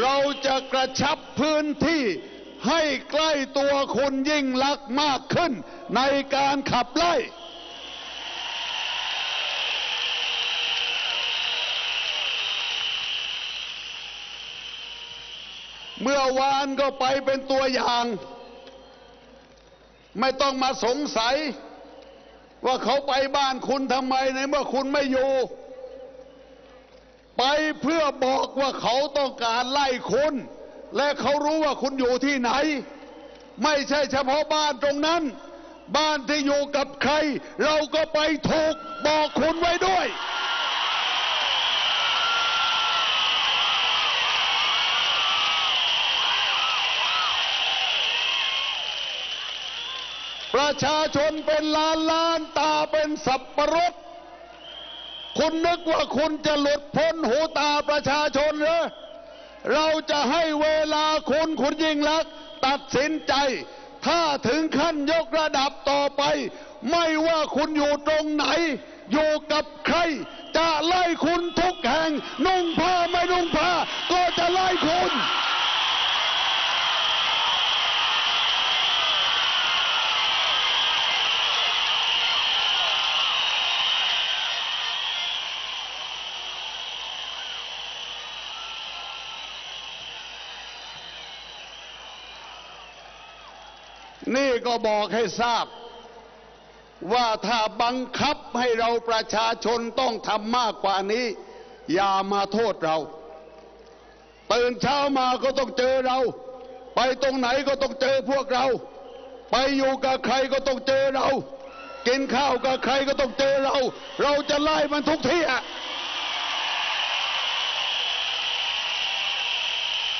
เราจะกระชับพื้นที่ให้ใกล้ตัวคุณยิ่งลักษณ์มากขึ้นในการขับไล่ เมื่อวานก็ไปเป็นตัวอย่าง ไม่ต้องมาสงสัย ว่าเขาไปบ้านคุณทำไมในเมื่อคุณไม่อยู่ ไปเพื่อบอกว่าเขาต้องการไล่คุณ และเขารู้ว่าคุณอยู่ที่ไหน ไม่ใช่เฉพาะบ้านตรงนั้น บ้านที่อยู่กับใคร เราก็ไปถูกบอกคุณไว้ด้วย ประชาชนเป็นล้านล้านตาเป็นสับประรด คุณนึกว่าคุณจะหลุดพ้นหูตาประชาชนเหรอเราจะให้เวลาคุณคุณยิ่งลักษณ์ตัดสินใจ ถ้าถึงขั้นยกระดับต่อไป ไม่ว่าคุณอยู่ตรงไหน อยู่กับใคร จะไล่คุณทุกแห่ง นุ่งผ้าไม่นุ่งผ้า ก็จะไล่คุณ นี่ก็บอกให้ทราบ ว่าถ้าบังคับให้เราประชาชนต้องทำมากกว่านี้ อย่ามาโทษเรา ตื่นเช้ามาก็ต้องเจอเรา ไปตรงไหนก็ต้องเจอพวกเรา ไปอยู่กับใครก็ต้องเจอเรา กินข้าวกับใครก็ต้องเจอเรา เราจะไล่มันทุกที่อะ